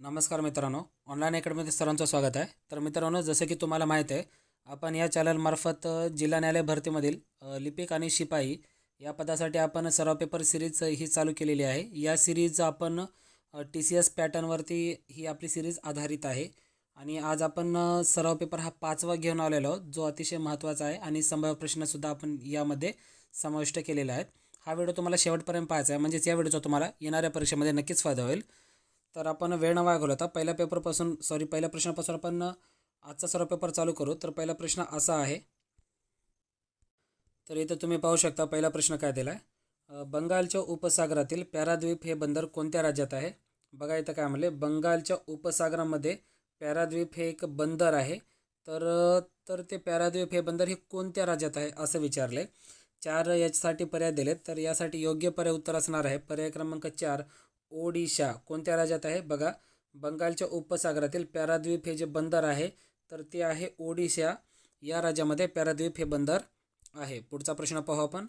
नमस्कार मित्रांनो. ऑनलाईन अकॅडमीमध्ये सरांचं स्वागत आहे. तर मित्रांनो जसं की तुम्हाला माहीत आहे आपण या चॅनलमार्फत जिल्हा न्यायालय भरतीमधील लिपिक आणि शिपाई या पदासाठी आपण सराव पेपर सिरीज ही चालू केलेली आहे. या सिरीज आपण टी सी एस पॅटर्नवरती ही आपली सिरीज आधारित आहे. आणि आज आपण सराव पेपर हा पाचवा घेऊन आलेलो जो अतिशय महत्त्वाचा आहे आणि संभाव्य प्रश्नसुद्धा आपण यामध्ये समाविष्ट केलेला आहेत हा व्हिडिओ तुम्हाला शेवटपर्यंत पाहायचा आहे. म्हणजेच या व्हिडिओचा तुम्हाला येणाऱ्या परीक्षेमध्ये नक्कीच फायदा होईल. तर आपण वेळ न वाया घालवता. पहिल्या पेपरपासून सॉरी पहिल्या प्रश्नापासून आपण आजचा सर्व पेपर चालू करू. तर पहिला प्रश्न असा आहे. तर इथं तुम्ही पाहू शकता पहिला प्रश्न काय दिला आहे बंगालच्या उपसागरातील पॅराद्वीप हे बंदर कोणत्या राज्यात आहे? बघा इथं काय म्हणले. बंगालच्या उपसागरामध्ये पॅराद्वीप हे एक बंदर आहे. तर तर ते पॅराद्वीप हे बंदर हे कोणत्या राज्यात आहे असं विचारले. चार याच्यासाठी पर्याय दिलेत. तर यासाठी योग्य पर्याय उत्तर असणार आहे. पर्याय क्रमांक चार ओडिशा कोणत्या राज्यात आहे? बघा बंगालच्या उपसागरातील पॅराद्वीप हे जे बंदर आहे तर ते आहे ओडिशा. या राज्यामध्ये पॅराद्वीप हे बंदर आहे. पुढचा प्रश्न पाहू आपण.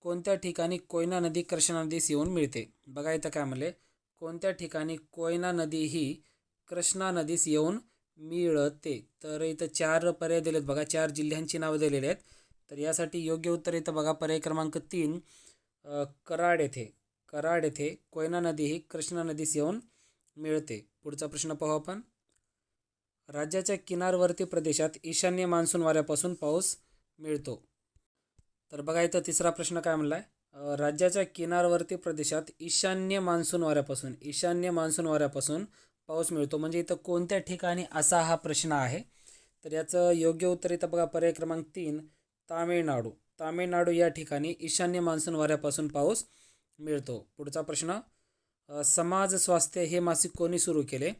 कोणत्या ठिकाणी कोयना नदी कृष्णा नदीस येऊन मिळते? बघा इथं काय म्हणले. कोणत्या ठिकाणी कोयना नदी ही कृष्णा नदीस येऊन मिळते? तर इथं चार पर्याय दिलेत बघा. चार जिल्ह्यांची नावं दिलेली आहेत. तर यासाठी योग्य उत्तर इथं बघा. पर्याय क्रमांक तीन कराड येथे. कराड येथे कोयना नदी ही कृष्णा नदीस येऊन मिळते. पुढचा प्रश्न पाहू आपण. राज्याच्या किनारवर्ती प्रदेशात ईशान्य मान्सून वाऱ्यापासून पाऊस मिळतो. तर बघा इथं तिसरा प्रश्न काय म्हणला आहे राज्याच्या किनारवर्ती प्रदेशात ईशान्य मान्सून वाऱ्यापासून ईशान्य मान्सून वाऱ्यापासून पाऊस मिळतो. म्हणजे इथं कोणत्या ठिकाणी असा हा प्रश्न आहे? तर याचं योग्य उत्तर इथं बघा पर्याय क्रमांक तीन तामिळनाडू. तामिळनाडू या ठिकाणी ईशान्य मान्सून वाऱ्यापासून पाऊस मिळतो. पुढचा प्रश्न समाज स्वास्थ्य हे मासिक कोणी सुरू केले?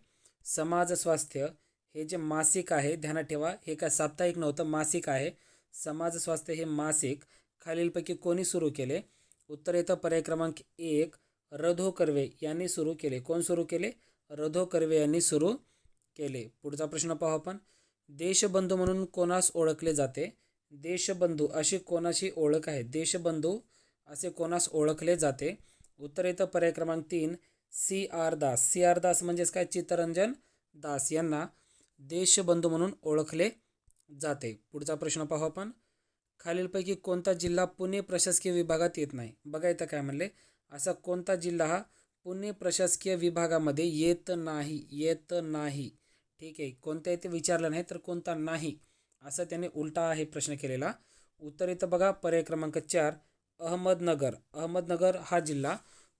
समाज स्वास्थ्य हे जे मासिक आहे ध्यानात ठेवा हे काय साप्ताहिक नव्हतं मासिक आहे. समाज स्वास्थ्य हे मासिक खालीलपैकी कोणी सुरू केले? उत्तर येतं पर्याय क्रमांक एक रधो कर्वे यांनी सुरू केले. कोण सुरू केले? रधो कर्वे यांनी सुरू केले. पुढचा प्रश्न पाहू आपण. देशबंधू म्हणून कोणास ओळखले जाते? देशबंधू अशी कोणाची ओळख आहे? देशबंधू असे कोणास ओळखले जाते? उत्तर येतं पर्याय क्रमांक तीन C R Das. C R Das म्हणजेच काय? चित्तरंजन दास यांना देशबंधू म्हणून ओळखले जाते. पुढचा प्रश्न पाहू आपण. खालीलपैकी कोणता जिल्हा पुणे प्रशासकीय विभागात येत नाही? बघा इथं काय म्हणले. असा कोणता जिल्हा हा पुणे प्रशासकीय विभागामध्ये येत नाही? येत नाही. ठीक आहे. कोणत्या इथे विचारलं नाही तर कोणता नाही? असं त्याने उलटा आहे प्रश्न केलेला. उत्तर इथं बघा. पर्याय क्रमांक चार अहमदनगर. अहमदनगर हा जिल्हा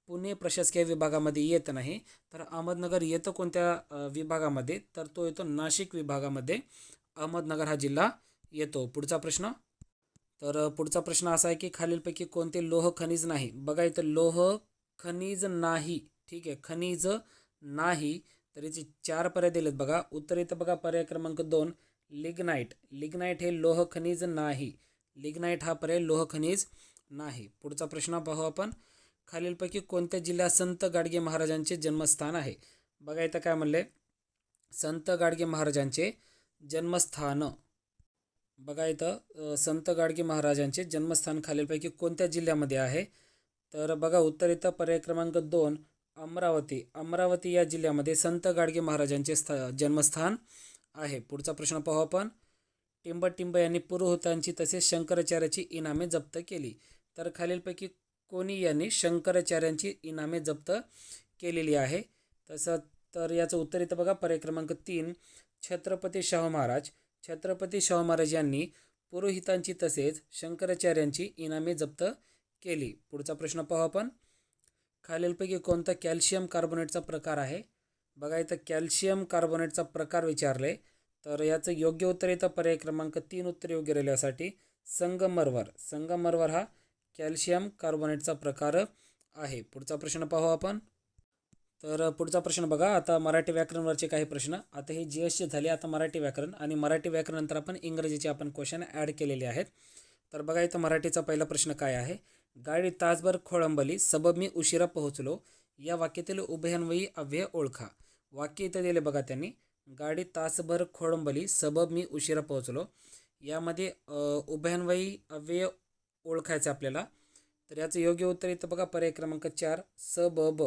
पुणे प्रशासकीय विभागामध्ये येत नाही. तर अहमदनगर येतं कोणत्या विभागामध्ये? तर तो येतो नाशिक विभागामध्ये. अहमदनगर हा जिल्हा येतो. पुढचा प्रश्न? तर पुढचा प्रश्न असा आहे की खालीलपैकी कोणते लोह खनिज नाही? बघा इथं लोह खनिज नाही. ठीक आहे. खनिज नाही. तर याचे चार पर्याय दिलेत बघा. उत्तर इथं बघा पर्याय क्रमांक दोन लिग्नाईट लिग्नाईट हे लोह खनिज नाही. लिग्नाईट हा पर्याय लोह खनिज नाही. पुढचा प्रश्न पाहू आपण. खालीलपैकी कोणत्या जिल्ह्यात संत गाडगे महाराजांचे जन्मस्थान आहे? बघा इथं काय म्हणले संत गाडगे महाराजांचे जन्मस्थान. बघा इथं संत गाडगे महाराजांचे जन्मस्थान खालीलपैकी कोणत्या जिल्ह्यामध्ये आहे? तर बघा उत्तर इथं पर्याय क्रमांक दोन अमरावती. अमरावती या जिल्ह्यामध्ये संत गाडगे महाराजांचे स्थ जन्मस्थान आहे. पुढचा प्रश्न पाहू आपण. टिंब टिंब यांनी पुरोहितांची तसेच शंकराचार्याची इनामे जप्त केली. तर खालीलपैकी कोणी यांनी शंकराचार्यांची इनामे जप्त केलेली आहे. तसं तर याचं उत्तर इथं बघा. पर्याय क्रमांक तीन छत्रपती शाहू महाराज. छत्रपती शाहू महाराज यांनी पुरोहितांची तसेच शंकराचार्यांची इनामे जप्त केली. पुढचा प्रश्न पाहू आपण. खालीलपैकी कोणता कॅल्शियम कार्बोनेटचा प्रकार आहे? बघा इथं कॅल्शियम कार्बोनेटचा प्रकार विचारले. तर याचं योग्य उत्तर येतं पर्याय क्रमांक तीन उत्तर योग्य राहिल्यासाठी संगमरवर. संगमरवर हा कॅल्शियम कार्बोनेटचा प्रकार आहे. पुढचा प्रश्न पाहू आपण. तर पुढचा प्रश्न बघा. आता मराठी व्याकरणवरचे काही प्रश्न. आता हे जी एसचे झाले. आता मराठी व्याकरण. आणि मराठी व्याकरणनंतर आपण इंग्रजीचे आपण क्वेश्चन ॲड केलेले आहेत. तर बघा इथं मराठीचा पहिला प्रश्न काय आहे? गाडी तासभर खोळंबली. सबब मी उशिरा पोहोचलो. या वाक्यातील उभयान्वयी अव्यय ओळखा. वाक्य इथं दिले बघा त्यांनी. गाडी तासभर खोळंबली. सबब मी उशिरा पोहोचलो. यामध्ये उभयान्वयी अव्यय ओळखायचं आपल्याला. तर याचं योग्य उत्तर इथं बघा पर्याय क्रमांक चार स ब ब.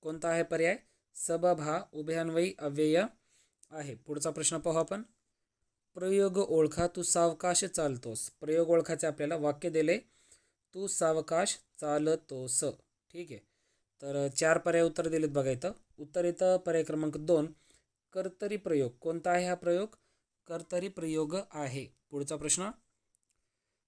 कोणता आहे पर्याय? सबब हा उभयान्वयी अव्यय आहे. पुढचा प्रश्न पाहू आपण. प्रयोग ओळखा तू सावकाश चालतोस. प्रयोग ओळखाचे आपल्याला वाक्य दिले. तू सावकाश चालतोस. ठीक आहे. तर चार पर्याय उत्तर दिलेत बघा इथं. उत्तर इथं पर्याय क्रमांक दोन कर्तरी प्रयोग. कोणता आहे हा प्रयोग? कर्तरी प्रयोग आहे. पुढचा प्रश्न.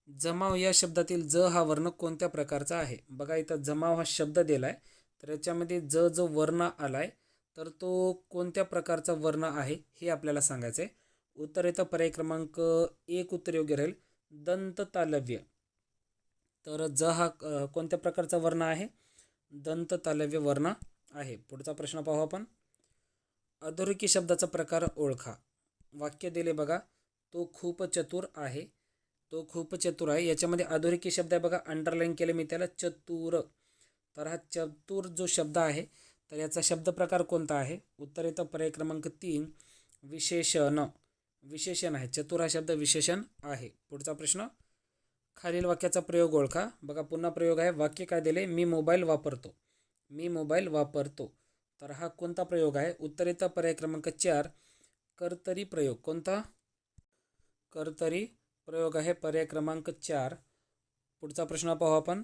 जमाव या शब्दातील ज हा वर्ण कोणत्या प्रकारचा आहे? बघा इथं जमाव हा शब्द दिला आहे तर याच्यामध्ये ज जो वर्ण आला आहे तर तो कोणत्या प्रकारचा वर्ण आहे हे आपल्याला सांगायचं आहे उत्तर येतं पर्याय क्रमांक एक उत्तर योग्य राहील. दंत तालव्य तर ज हा कोणत्या प्रकारचा वर्ण आहे? दंत तालव्य वर्ण आहे. पुढचा प्रश्न पाहू आपण. अधोरेखी शब्दाचा प्रकार ओळखा. वाक्य दिले बघा तो खूप चतुर आहे. तो खूप चतुर आहे. याच्यामध्ये अधोरेखी शब्द आहे बघा. अंडरलाईन केले मी त्याला चतुर. तर हा चतुर जो शब्द आहे तर याचा शब्द प्रकार कोणता आहे? उत्तर येतं पर्याय क्रमांक तीन विशेषण. विशेषण आहे. चतुर हा शब्द विशेषण आहे. पुढचा प्रश्न. खालील वाक्याचा प्रयोग ओळखा. बघा पुन्हा प्रयोग आहे. वाक्य काय दिले मी मोबाईल वापरतो. मी मोबाईल वापरतो. तर हा कोणता प्रयोग आहे? उत्तर येतं पर्याय क्रमांक चार कर्तरी प्रयोग. कोणता? कर्तरी प्रयोग आहे. पर्याय क्रमांक चार. पुढचा प्रश्न पाहू आपण.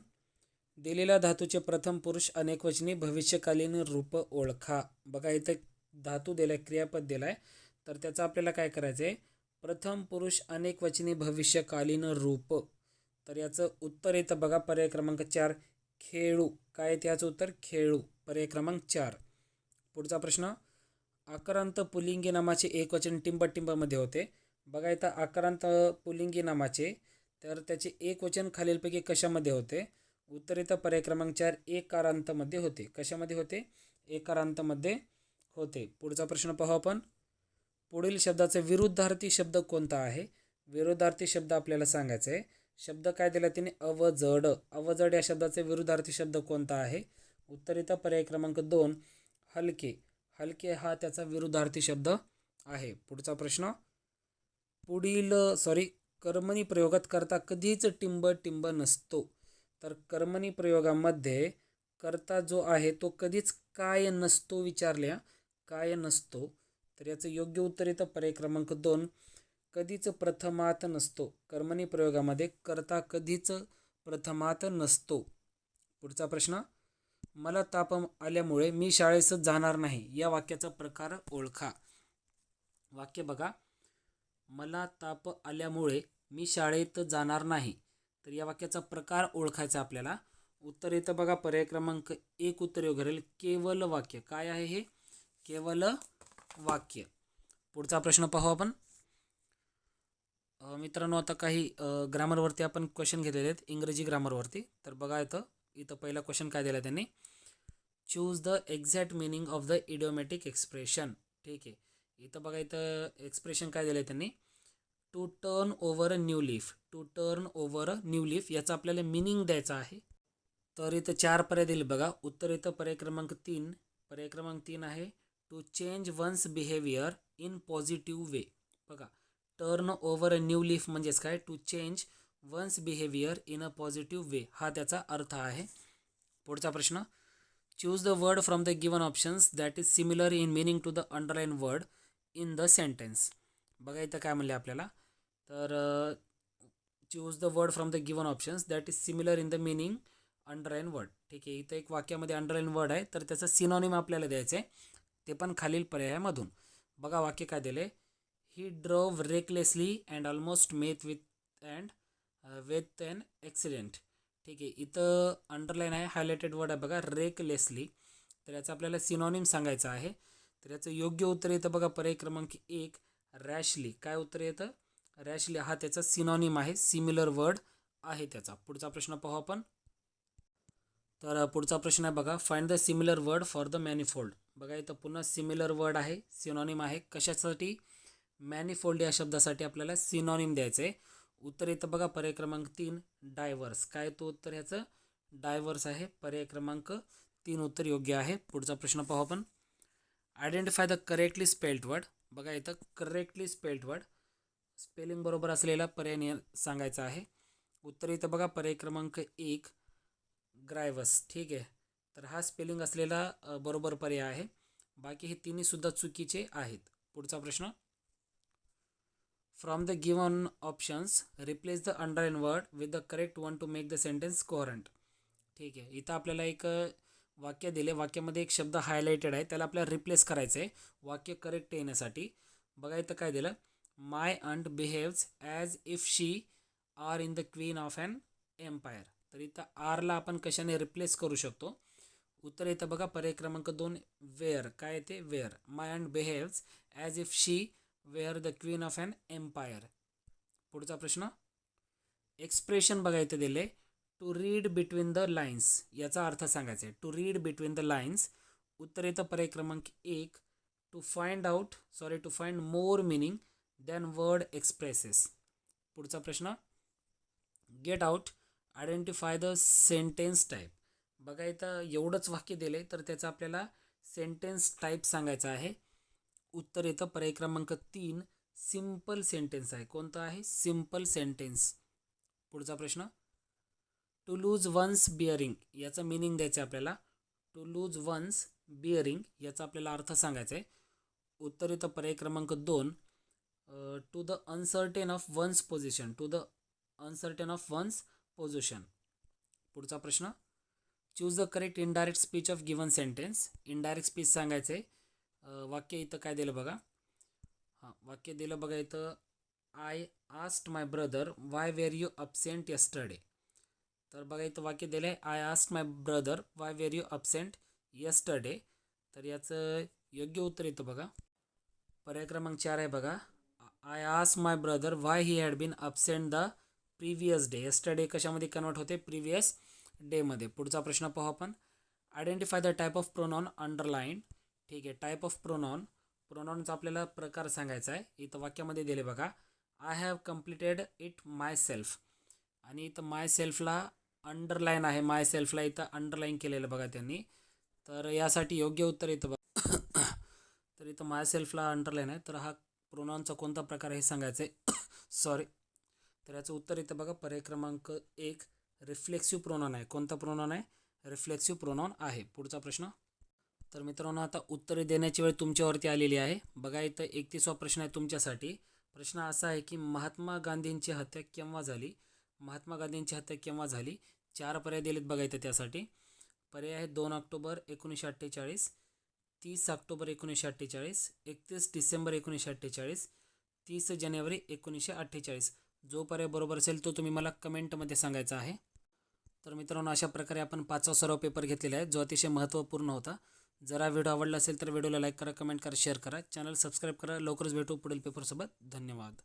दिलेल्या धातूचे प्रथम पुरुष अनेकवचनी भविष्यकालीन रूप ओळखा. बघा इथं धातू दिलाय क्रियापद दिलाय. तर त्याचं आपल्याला काय करायचं आहे प्रथम पुरुष अनेकवचनी भविष्यकालीन रूप. तर याचं उत्तर येतं बघा पर्याय क्रमांक चार. खेळू. काय येतं याचं उत्तर? खेळू. पर्याय क्रमांक चार. पुढचा प्रश्न. आक्रांत पुलिंगी नामाचे एकवचन टिंबटिंबमध्ये होते. बघा इथं आक्रांत पुलिंगी नामाचे तर त्याचे एक वचन खालीलपैकी कशामध्ये होते? उत्तर इथं पर्याय क्रमांक चार एकारांतमध्ये होते. कशामध्ये होते? एकारांतमध्ये होते. पुढचा प्रश्न पाहू आपण. पुढील शब्दाचा विरुद्धार्थी शब्द कोणता आहे? विरुद्धार्थी शब्द आपल्याला सांगायचा आहे शब्द काय दिला तिने? अवजड. अवजड या शब्दाचे विरुद्धार्थी शब्द कोणता आहे? उत्तर इथं पर्याय क्रमांक दोन हलके. हलके हा त्याचा विरुद्धार्थी शब्द आहे. पुढचा प्रश्न पुढील सॉरी कर्मणी प्रयोगात करता कधीच टिंब टिंब नसतो. तर कर्मणी प्रयोगामध्ये करता जो आहे तो कधीच काय नसतो विचारल्या काय नसतो. तर याचं योग्य उत्तर येतं पर्याय क्रमांक दोन कधीच प्रथमात नसतो. कर्मणी प्रयोगामध्ये करता कधीच प्रथमात नसतो. पुढचा प्रश्न मला ताप आल्यामुळे मी शाळेस जाणार नाही. या वाक्याचा प्रकार ओळखा. वाक्य बघा. मला ताप आल्यामुळे मी शाळेत जाणार नाही. तर या वाक्याचा प्रकार ओळखायचा आपल्याला. उत्तर येतं बघा पर्याय क्रमांक एक उत्तर येऊ घरेल केवल वाक्य. काय आहे हे? केवल वाक्य. पुढचा प्रश्न पाहू आपण. मित्रांनो आता काही ग्रामरवरती आपण क्वेश्चन घेतलेले आहेत. इंग्रजी ग्रामरवरती. तर बघा इथं इथं पहिला क्वेश्चन काय दिला त्यांनी? Choose the exact meaning of the idiomatic expression ठीक आहे. इथं बघा इथं एक्सप्रेशन काय दिलं आहे त्यांनी? To turn over a new leaf to turn over a new leaf याचा आपल्याला मिनिंग द्यायचा आहे. तर इथं चार पर्याय दिले बघा. उत्तर इथं पर्याय क्रमांक तीन. पर्याय क्रमांक तीन आहे to change one's behaviour in positive way बघा turn over a new leaf म्हणजेच काय? To change one's behaviour in a positive way हा त्याचा अर्थ आहे. पुढचा प्रश्न. Choose the word from the given options that is similar in meaning to the underline word in the sentence. बघा इथं काय म्हणले आपल्याला. तर choose the word from the given options that is similar in the meaning underline word ठीक आहे इथं एक वाक्यामध्ये अंडरलाईन वर्ड आहे तर त्याचं सिनॉनिम आपल्याला द्यायचं आहे. ते पण खालील पर्यायामधून. बघा वाक्य काय दिले he drove recklessly and almost met with and with an accident ठीक आहे इथं अंडरलाईन आहे हायलायटेड वर्ड आहे. बघा रेकलेसली तर याचं आपल्याला सिनॉनिम सांगायचं आहे. तर याचं योग्य उत्तर येतं बघा पर्याय क्रमांक एक रॅशली. काय उत्तर येतं? रॅशली हा त्याचा सिनॉनिम आहे सिमिलर वर्ड आहे त्याचा. पुढचा प्रश्न पाहू आपण. तर पुढचा प्रश्न आहे बघा find the similar word for the manifold बघा इथं पुन्हा सिमिलर वर्ड आहे सिनॉनिम आहे. कशासाठी? मॅनिफोल्ड या शब्दासाठी आपल्याला सिनॉनिम द्यायचं आहे उत्तर येतं बघा पर्याय क्रमांक तीन डायव्हर्स काय तो उत्तर ह्याचं डायव्हर्स आहे पर्याय क्रमांक तीन उत्तर योग्य आहे. पुढचा प्रश्न पाहू आपण. Identify the correctly spelled word बघा इथं करेक्टली स्पेल्ड वर्ड स्पेलिंग बरोबर असलेला पर्याय निय- सांगायचा आहे. उत्तर इथं बघा पर्याय क्रमांक एक ग्रायवस ठीक आहे? तर हा स्पेलिंग असलेला बरोबर पर्याय आहे. बाकी हे तिन्हीसुद्धा चुकीचे आहेत. पुढचा प्रश्न. From the given options replace the underline word with the correct one to make the sentence coherent ठीक आहे? इथं आपल्याला एक वाक्य दिले. वाक्यामध्ये एक शब्द हायलाइटेड आहे. त्याला आपल्याला रिप्लेस करायचं आहे वाक्य करेक्ट येण्यासाठी. बघा इथं काय दिलं? My aunt behaves as if she are in the queen of an empire तर इथं आरला आपण कशाने रिप्लेस करू शकतो? उत्तर येतं बघा पर्याय क्रमांक दोन वेअर काय येते? Were my aunt behaves as if she were the queen of an empire पुढचा प्रश्न. एक्सप्रेशन बघा इथे दिले. To read between the lines याचा अर्थ सांगायचा आहे. To read between the lines उत्तर पर्याय क्रमांक एक. To find out sorry to find more meaning than word expresses पुढचा प्रश्न. Get out identify the sentence type बघा इथं एवढंच वाक्य दिले तर त्याचा आपल्याला सेंटेन्स टाईप सांगायचा आहे. उत्तर येतं पर्याय क्रमांक तीन. सिंपल सेंटेन्स आहे. कोणतं आहे? सिंपल सेंटेन्स पुढचा प्रश्न. टू लूज वन्स बिअरिंग याचं मिनिंग द्यायचं आहे आपल्याला. टू लूज वन्स बिअरिंग याचा आपल्याला अर्थ सांगायचा आहे उत्तर येतं पर्याय क्रमांक दोन to the uncertain of one's position to the uncertain of one's position पुढचा प्रश्न. Choose the correct indirect speech of given sentence indirect speech सांगायचं आहे वाक्य इथं काय दिलं बघा? हां वाक्य दिलं बघा इथं. I asked my brother why were you absent yesterday तर बघा इथं वाक्य दिलं आहे I ask my brother why were you absent yesterday तर याचं योग्य उत्तर येतं बघा. पर्याय क्रमांक चार आहे बघा. I ask my brother why he had been absent the previous day yesterday कशामध्ये कन्वर्ट होते? प्रिव्हियस डेमध्ये पुढचा प्रश्न पाहू आपण. Identify the type of pronoun underline ठीक आहे टाईप ऑफ प्रोनॉन प्रोनॉनचा आपल्याला प्रकार सांगायचा आहे. इथं वाक्यामध्ये दिले बघा. I have completed it myself आणि इथं माय सेल्फला अंडरलाईन आहे माय सेल्फला इथं अंडरलाईन केलेलं बघा त्यांनी. तर यासाठी योग्य उत्तर येतं बघा. तर इथं माय सेल्फला अंडरलाईन आहे. तर हा प्रोनॉनचा कोणता प्रकार आहे हे सांगायचं आहे सॉरी तर याचं उत्तर येतं बघा. पर्याय क्रमांक एक रिफ्लेक्सिव्ह प्रोनॉन आहे. कोणता प्रोनॉन आहे? रिफ्लेक्सिव्ह प्रोनॉन आहे. पुढचा प्रश्न. तर मित्रांनो आता उत्तरे देण्याची वेळ तुमच्यावरती आलेली आहे. बघा इथं एकतीसवा प्रश्न आहे तुमच्यासाठी. प्रश्न असा आहे की महात्मा गांधींची हत्या केव्हा झाली? महात्मा गांधींची हत्या केव्हा झाली? चार पर्याय दिलेत बघायचं त्यासाठी. पर्याय आहेत दोन ऑक्टोबर एकोणीसशे अठ्ठेचाळीस तीस ऑक्टोबर एकोणीसशे अठ्ठेचाळीस एकतीस डिसेंबर एकोणीसशे अठ्ठेचाळीस तीस जानेवारी एकोणीसशे अठ्ठेचाळीस. जो पर्याय बरोबर असेल तो तुम्ही मला कमेंटमध्ये सांगायचा आहे. तर मित्रांनो अशा प्रकारे आपण पाचवा सर्व पेपर घेतलेला आहे जो अतिशय महत्त्वपूर्ण होता. जर हा व्हिडिओ आवडला असेल तर व्हिडिओला लाईक करा कमेंट करा शेअर करा. चॅनल सबस्क्राईब करा. लवकरच भेटू पुढील पेपरसोबत. धन्यवाद.